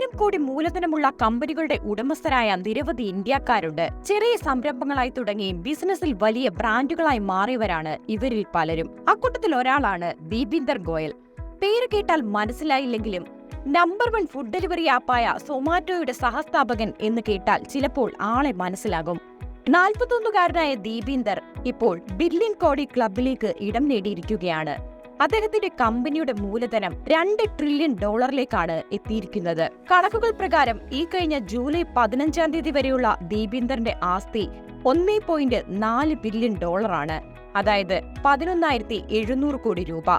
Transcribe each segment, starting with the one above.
ആയിരം കോടി മൂലധനമുള്ള കമ്പനികളുടെ ഉടമസ്ഥരായ നിരവധി ഇന്ത്യക്കാരുണ്ട്. ചെറിയ സംരംഭങ്ങളായി തുടങ്ങി ബിസിനസ്സിൽ വലിയ ബ്രാൻഡുകളായി മാറിയവരാണ് ഇവരിൽ പലരും. അക്കൂട്ടത്തിൽ ഒരാളാണ് ദീപിന്ദർ ഗോയൽ. പേര് കേട്ടാൽ മനസ്സിലായില്ലെങ്കിലും നമ്പർ വൺ ഫുഡ് ഡെലിവറി ആപ്പായ സൊമാറ്റോയുടെ സഹസ്ഥാപകൻ എന്ന് കേട്ടാൽ ചിലപ്പോൾ ആളെ മനസ്സിലാകും. നാൽപ്പത്തൊന്നുകാരനായ ദീപീന്ദർ ഇപ്പോൾ ബില്യൺ കോടി ക്ലബിലേക്ക് ഇടം നേടിയിരിക്കുകയാണ്. അദ്ദേഹത്തിന്റെ കമ്പനിയുടെ മൂലധനം രണ്ട് ട്രില്യൺ ഡോളറിലേക്കാണ് എത്തിയിരിക്കുന്നത്. കണക്കുകൾ പ്രകാരം ഈ കഴിഞ്ഞ ജൂലൈ പതിനഞ്ചാം തീയതി വരെയുള്ള ദീപീന്ദറിന്റെ ആസ്തി ഒന്നേ പോയിന്റ് നാല് ബില്യൺ ഡോളറാണ്. അതായത് പതിനൊന്നായിരത്തി എഴുന്നൂറ് കോടി രൂപ.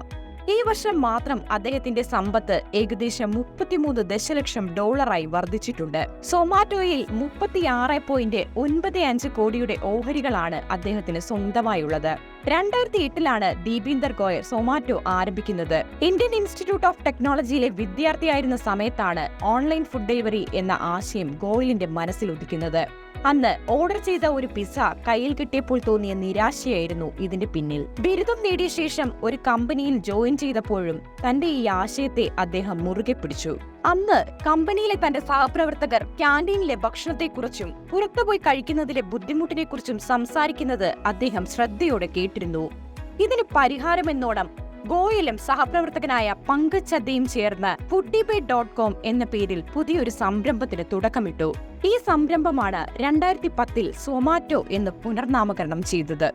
ഈ വർഷം മാത്രം അദ്ദേഹത്തിന്റെ സമ്പത്ത് ഏകദേശം മുപ്പത്തിമൂന്ന് ദശലക്ഷം ഡോളറായി വർദ്ധിച്ചിട്ടുണ്ട്. സൊമാറ്റോയിൽ മുപ്പത്തിയാറ് പോയിന്റ് ഒൻപത് അഞ്ച് കോടിയുടെ ഓഹരികളാണ് അദ്ദേഹത്തിന് സ്വന്തമായുള്ളത്. രണ്ടായിരത്തി എട്ടിലാണ് ദീപീന്ദർ ഗോയൽ സൊമാറ്റോ ആരംഭിക്കുന്നത്. ഇന്ത്യൻ ഇൻസ്റ്റിറ്റ്യൂട്ട് ഓഫ് ടെക്നോളജിയിലെ വിദ്യാർത്ഥിയായിരുന്ന സമയത്താണ് ഓൺലൈൻ ഫുഡ് ഡെലിവറി എന്ന ആശയം ഗോയലിന്റെ മനസ്സിൽ ഉദിക്കുന്നത് അന്ന് ഓർഡർ ചെയ്ത ഒരു പിസ്സ കയ്യിൽ കിട്ടിയപ്പോൾ തോന്നിയ നിരാശയായിരുന്നു ഇതിന്റെ പിന്നിൽ. ബിരുദം നേടിയ ശേഷം ഒരു കമ്പനിയിൽ ജോയിൻ ചെയ്തപ്പോഴും തന്റെ ഈ ആശയത്തെ അദ്ദേഹം മുറുകെ പിടിച്ചു. അന്ന് കമ്പനിയിലെ തന്റെ സഹപ്രവർത്തകർ ക്യാന്റീനിലെ ഭക്ഷണത്തെക്കുറിച്ചും പുറത്തുപോയി കഴിക്കുന്നതിലെ ബുദ്ധിമുട്ടിനെക്കുറിച്ചും സംസാരിക്കുന്നത് അദ്ദേഹം ശ്രദ്ധയോടെ കേട്ടിരുന്നു. ഇതിന് പരിഹാരമെന്നോണം ഗോയലും സഹപ്രവർത്തകനായ പങ്കജ് ചദ്ദയും ചേർന്ന് ഫുഡിബേ ഡോട്ട് കോം എന്ന പേരിൽ പുതിയൊരു സംരംഭത്തിന് തുടക്കമിട്ടു. ഈ സംരംഭമാണ് രണ്ടായിരത്തി പത്തിൽ സൊമാറ്റോ എന്ന് പുനർനാമകരണം ചെയ്തത്.